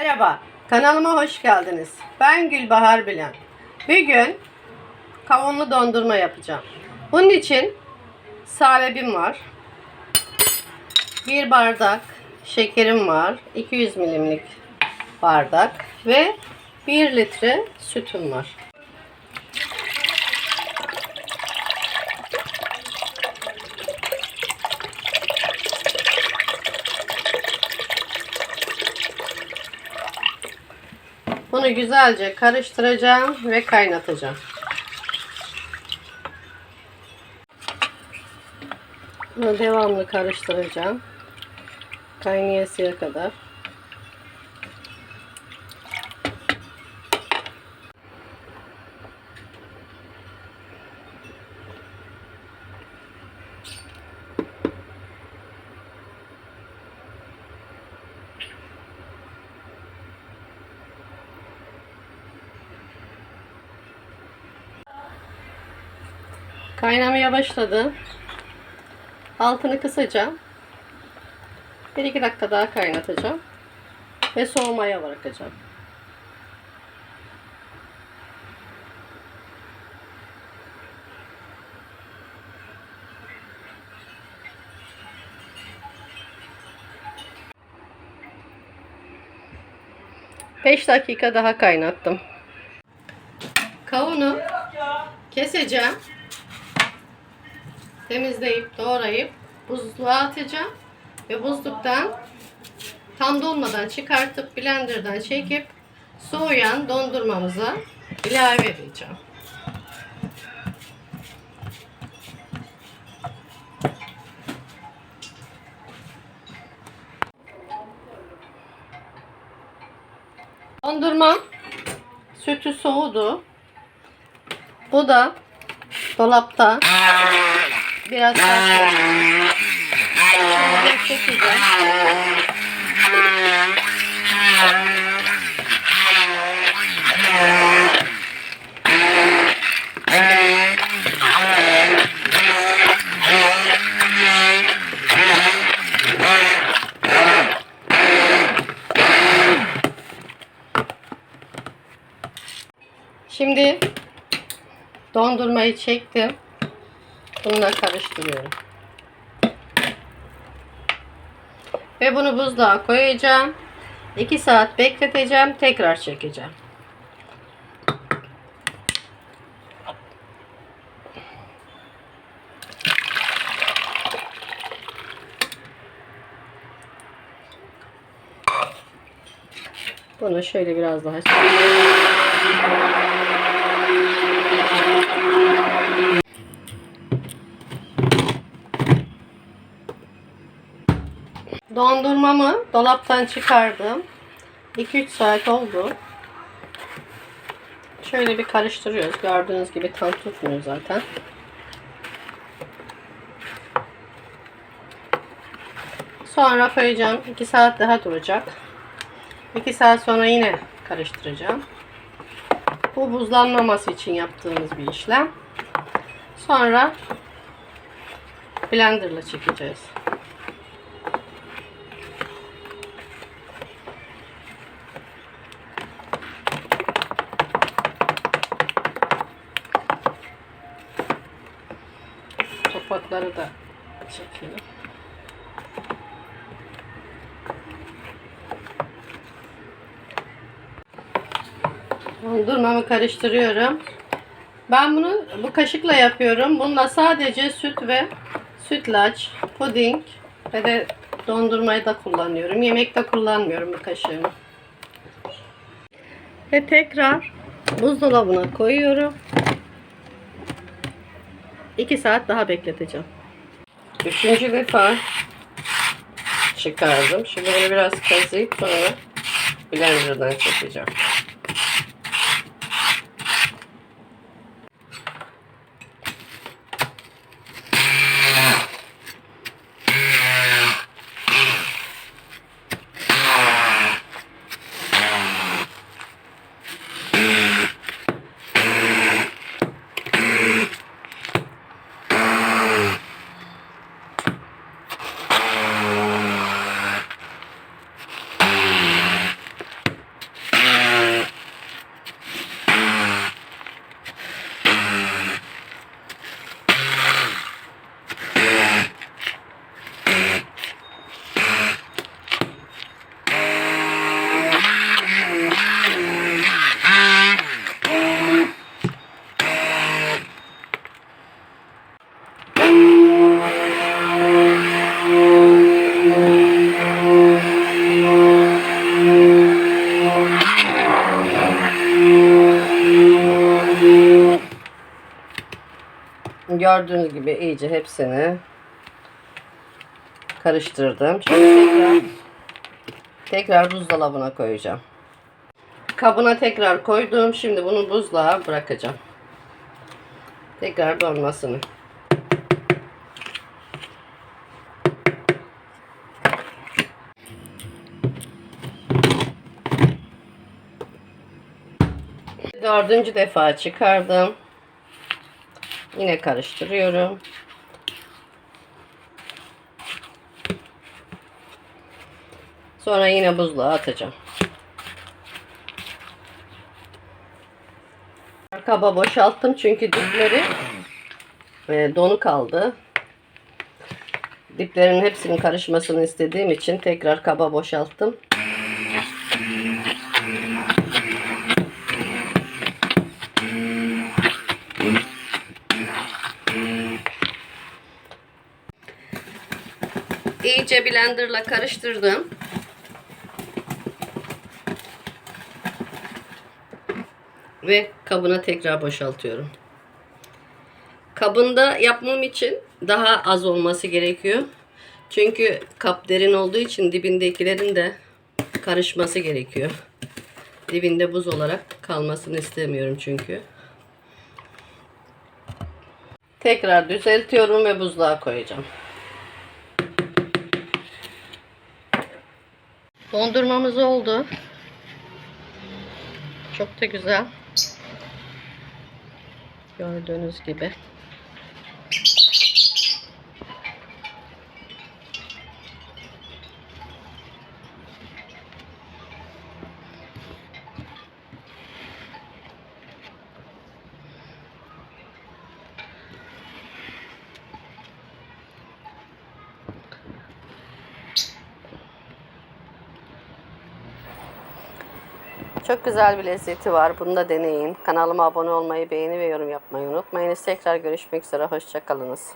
Merhaba, kanalıma hoş geldiniz. Ben Gülbahar Bilen. Bugün kavunlu dondurma yapacağım. Bunun için salebim var. Bir bardak şekerim var. 200 milimlik bardak ve 1 litre sütüm var. Bunu güzelce karıştıracağım ve kaynatacağım. Bunu devamlı karıştıracağım. Kaynayasıya kadar. Kaynamaya başladı. Altını kısacağım. 1-2 dakika daha kaynatacağım. Ve soğumaya bırakacağım. Beş dakika daha kaynattım. Kavunu keseceğim. Temizleyip doğrayıp buzluğa atacağım. Ve buzluktan tam donmadan çıkartıp blenderdan çekip soğuyan dondurmamıza ilave edeceğim. Dondurma sütü soğudu. Bu da dolapta biraz daha çekeceğim. Şimdi dondurmayı çektim. Bununla karıştırıyorum. Ve bunu buzluğa koyacağım. 2 saat bekleteceğim. Tekrar çekeceğim. Bunu şöyle biraz daha Dondurmamı dolaptan çıkardım. 2-3 saat oldu. Şöyle bir karıştırıyoruz. Gördüğünüz gibi tam tutmuyor zaten. Sonra koyacağım. 2 saat daha duracak. 2 saat sonra yine karıştıracağım. Bu buzlanmaması için yaptığımız bir işlem. Sonra blenderla çekeceğiz. Topakları da çekelim. Dondurmamı karıştırıyorum. Ben bunu bu kaşıkla yapıyorum. Bununla sadece süt ve sütlaç, puding ve de dondurmayı da kullanıyorum. Yemekte kullanmıyorum bu kaşığımı. Ve tekrar buzdolabına koyuyorum. 2 saat daha bekleteceğim. Üçüncü defa çıkardım. Şimdi bunu biraz kazıyıp sonra blenderdan çekeceğim. Gördüğünüz gibi iyice hepsini karıştırdım. Şimdi tekrar tekrar buzdolabına koyacağım. Kabına tekrar koydum. Şimdi bunu buzluğa bırakacağım. Tekrar donmasını. Dördüncü defa çıkardım. Yine karıştırıyorum. Sonra yine buzluğa atacağım. Kaba boşalttım çünkü dipleri e, donu kaldı. Diplerin hepsinin karışmasını istediğim için tekrar kaba boşalttım. İyice blenderla karıştırdım. Ve kabına tekrar boşaltıyorum. Kabında yapmam için daha az olması gerekiyor. Çünkü kap derin olduğu için dibindekilerin de karışması gerekiyor. Dibinde buz olarak kalmasını istemiyorum çünkü. Tekrar düzeltiyorum ve buzluğa koyacağım. Dondurmamız oldu. Çok da güzel. Gördüğünüz gibi. Çok güzel bir lezzeti var. Bunu da deneyin. Kanalıma abone olmayı, beğeni ve yorum yapmayı unutmayınız. Tekrar görüşmek üzere. Hoşçakalınız.